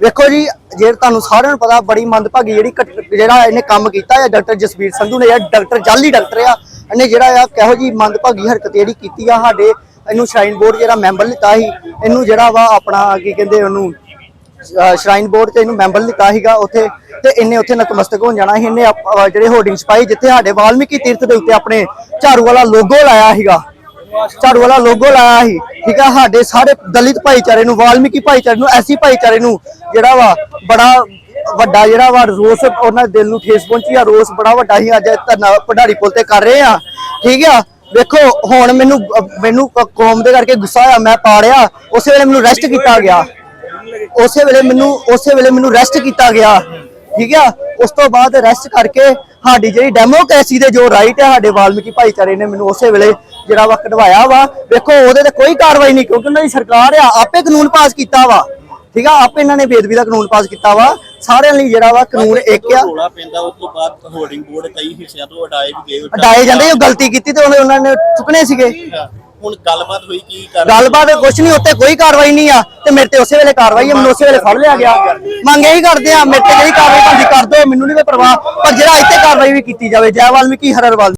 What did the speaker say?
ਵੇਖੋ ਜੀ, ਜੇ ਤੁਹਾਨੂੰ ਸਾਰਿਆਂ ਨੂੰ ਪਤਾ, ਬੜੀ ਮੰਦਭਾਗੀ ਜਿਹੜੀ ਘਟ- ਜਿਹੜਾ ਇਹਨੇ ਕੰਮ ਕੀਤਾ ਹੈ, ਡਾਕਟਰ ਜਸਵੀਰ ਸੰਧੂ ਨੇ ਇਹ ਡਾਕਟਰ ਜਾਲੀ ਡਾਕਟਰ ਆ, ਇਹਨੇ ਜਿਹੜਾ ਆ ਕਿਹੋ ਜੀ ਮੰਦਭਾਗੀ ਹਰਕਤ ਜਿਹੜੀ ਕੀਤੀ ਆ, ਸਾਡੇ ਇਹਨੂੰ ਸ਼ਰਾਈਨ ਬੋਰਡ ਜਿਹੜਾ ਮੈਂਬਰ ਲਿੱਤਾ ਸੀ, ਇਹਨੂੰ ਜਿਹੜਾ ਵਾ ਆਪਣਾ ਕੀ ਕਹਿੰਦੇ ਉਹਨੂੰ ਸ਼ਰਾਈਨ ਬੋਰਡ ਤੇ ਇਹਨੂੰ ਮੈਂਬਰ ਲਿੱਤਾ ਸੀਗਾ ਉੱਥੇ, ਤੇ ਇਹਨੇ ਉੱਥੇ ਨਤਮਸਤਕ ਹੋਣ ਜਾਣਾ ਸੀ, ਇਹਨੇ ਜਿਹੜੇ ਹੋਰਡਿੰਗਸ ਪਾਈ ਜਿੱਥੇ ਸਾਡੇ ਵਾਲਮੀਕੀ ਤੀਰਥ ਦੇ ਉੱਤੇ ਆਪਣੇ ਝਾੜੂ ਵਾਲਾ ਲੋਗੋ ਲਾਇਆ ਸੀਗਾ। ਝਾੜੂ ਵਾਲਾ ਲੋਗੋ ਲਾਇਆ ਸੀ, ਠੀਕ ਆ, ਸਾਡੇ ਸਾਰੇ ਦਲਿਤ ਭਾਈਚਾਰੇ ਨੂੰ, ਵਾਲਮੀਕੀ ਭਾਈਚਾਰੇ ਨੂੰ, ਐਸੀ ਭਾਈਚਾਰੇ ਨੂੰ ਜਿਹੜਾ ਵਾ ਬੜਾ ਵੱਡਾ ਜਿਹੜਾ ਵਾ ਰੋਸ ਉਹਨਾਂ ਦਿਲ ਨੂੰ ਠੇਸ ਪਹੁੰਚੀ ਆ, ਰੋਸ ਬੜਾ ਵੱਡਾ ਹੀ ਅੱਜ ਧਰਨਾ ਪਢਾੜੀ ਪੁਲ ਤੇ ਕਰ ਰਹੇ ਆ, ਠੀਕ ਆ? ਵੇਖੋ, ਹੁਣ ਮੈਨੂੰ ਮੈਨੂੰ ਕੌਮ ਦੇ ਕਰਕੇ ਗੁੱਸਾ ਆਇਆ ਮੈਂ ਪਾੜਿਆ, ਉਸੇ ਵੇਲੇ ਮੈਨੂੰ ਰੈਸਟ ਕੀਤਾ ਗਿਆ। ਉਸੇ ਵੇਲੇ ਮੈਨੂੰ, ਉਸੇ ਵੇਲੇ ਮੈਨੂੰ ਰੈਸਟ ਕੀਤਾ ਗਿਆ, ਠੀਕ ਆ? ਉਸ ਤੋਂ ਬਾਅਦ ਰੈਸਟ ਕਰਕੇ ਸਾਡੀ ਜਿਹੜੀ ਡੈਮੋਕ੍ਰੇਸੀ ਦੇ ਜੋ ਰਾਈਟ ਹੈ ਸਾਡੇ ਵਾਲਮੀਕੀ ਭਾਈਚਾਰੇ ਨੇ ਮੈਨੂੰ ਉਸੇ ਵੇਲੇ ਜਿਹੜਾ ਵਾ ਕਢਵਾਇਆ ਵਾ। ਵੇਖੋ ਉਹਦੇ ਤੇ ਕੋਈ ਕਾਰਵਾਈ ਨਹੀਂ ਕਿਉਂਕਿ ਉਹਨਾਂ ਦੀ ਸਰਕਾਰ ਆ ਆਪੇ ਕਾਨੂੰਨ ਪਾਸ ਕੀਤਾ ਵਾ। ਠੀਕ ਆ? ਆਪੇ ਇਹਨਾਂ ਨੇ ਬੇਦਬੀ ਦਾ ਕਾਨੂੰਨ ਪਾਸ ਕੀਤਾ ਵਾ। ਸਾਰਿਆਂ ਲਈ ਜਿਹੜਾ ਵਾ ਕਾਨੂੰਨ ਇੱਕ ਆ। ਰੋਲਾ ਪੈਂਦਾ ਉਸ ਤੋਂ ਬਾਅਦ ਹੋਰਡਿੰਗ ਬੋਰਡ ਕਈ ਹਿੱਸਿਆਂ ਤੋਂ ਹਟਾਏ ਵੀ ਗਏ ਹਟਾਏ ਜਾਂਦੇ ਉਹ ਗਲਤੀ ਕੀਤੀ ਤੇ ਉਹਨੇ ਉਹਨਾਂ ਨੇ ਚੁੱਕਣੇ ਸੀਗੇ। ਹੁਣ ਗੱਲਬਾਤ ਹੋਈ ਕੀ ਕਰ ਗੱਲਬਾਤ ਕੁਛ ਨਹੀਂ ਉੱਤੇ ਕੋਈ ਕਾਰਵਾਈ ਨਹੀਂ ਆ। ਤੇ ਮੇਰੇ ਤੇ ਉਸੇ ਵੇਲੇ ਕਾਰਵਾਈ ਆ, ਮੈਨੂੰ ਉਸੇ ਵੇਲੇ ਫੜ ਲਿਆ ਗਿਆ। ਮੰਗ ਇਹੀ ਕਰਦੇ ਆ, ਮੇਰੇ ਤੇ ਜਿਹੜੀ ਕਾਰਵਾਈ ਤੁਸੀਂ ਕਰ ਦਿਓ ਮੈਨੂੰ ਨਹੀਂ ਕੋਈ ਪਰਵਾਹ। ਪਰ ਜਿਹੜਾ ਇੱਥੇ ਕਾਰਵਾਈ ਵੀ ਕੀਤੀ ਜਾਵੇ, ਜੈ ਵਾਲਮੀਕੀ ਹਰਰ ਵਾਲ